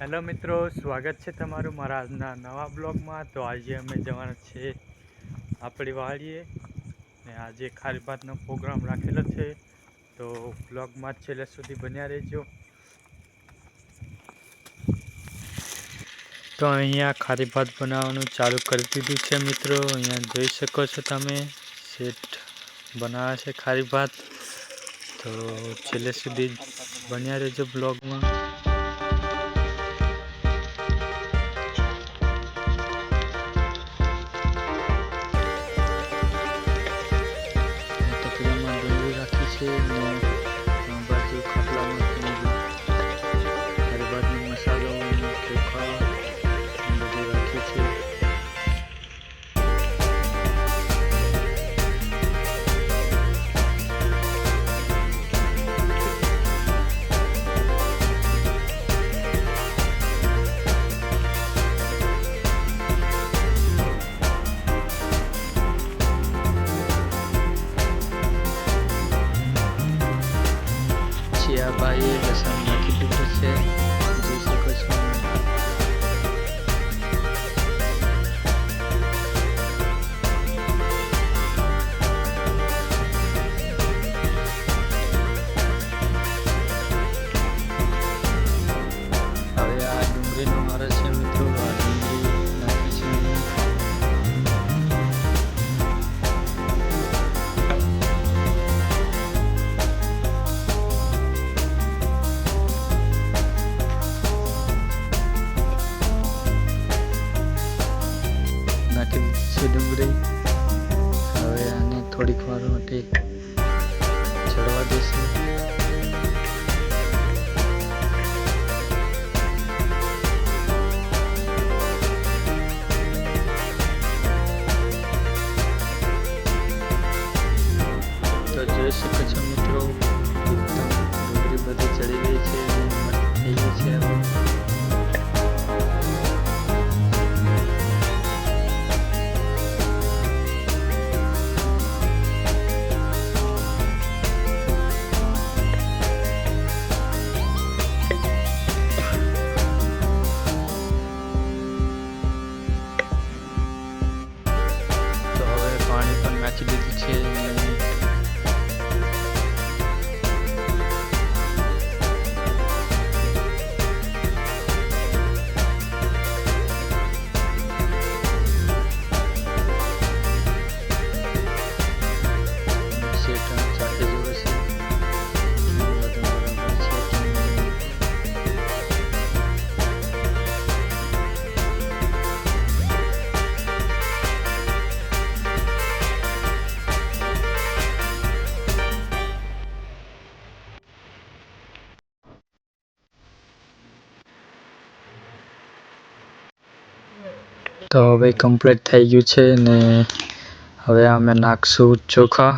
Hello મિત્રો, સ્વાગત છે તમારું મારા આજના નવા બ્લોગમાં. તો આજે અમે જવાના છે આપણી વાડીએ ને આજે ખારી ભાતનો પ્રોગ્રામ રાખેલો છે. તો બ્લોગમાં છેલ્લે સુધી બન્યા રહેજો. તો અહીંયા ખારી ભાત બનાવવાનું ચાલુ કરી દીધું છે મિત્રો. અહીંયા જોઈ શકો છો તમે, સેટ બનાવે છે ખારી ભાત. તો છેલ્લે સુધી બન્યા રહેજો બ્લોગમાં. Thank you. ચિયાબાઈએ લસણ નાખી દીધું છે જોઈ શકો છો હવે આ ડુંગળીનો મારે થોડીક વાર માટે ચડવા દેશે. તો જોઈ શકો છો મિત્રો. એકદમ બધી ચડી ગઈ છે. પાણી તો હવે કમ્પ્લીટ થઈ ગયું છે ને હવે અમે નાખશું ચોખા.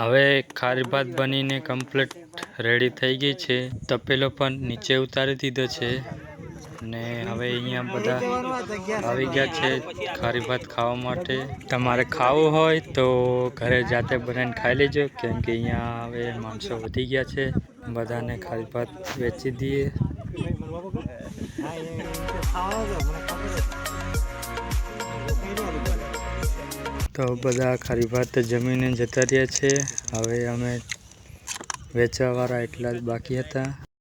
હવે ખારી ભાત બનીને કમ્પ્લીટ રેડી થઈ ગઈ છે. તપેલો પણ નીચે ઉતારી દીધો છે ને હવે અહીંયા બધા આવી ગયા છે ખારી ભાત ખાવા માટે. તમારે ખાવું હોય તો ઘરે જાતે બનાવીને ખાઈ લેજો, કેમ કે અહીંયા હવે માણસો વધી ગયા છે. બધાને ખારી ભાત વેચી દઈએ. તો બધા ખારી ભાત જમીને જતા રહ્યા છે. હવે અમે વેચવાવાળા એટલા જ બાકી હતા.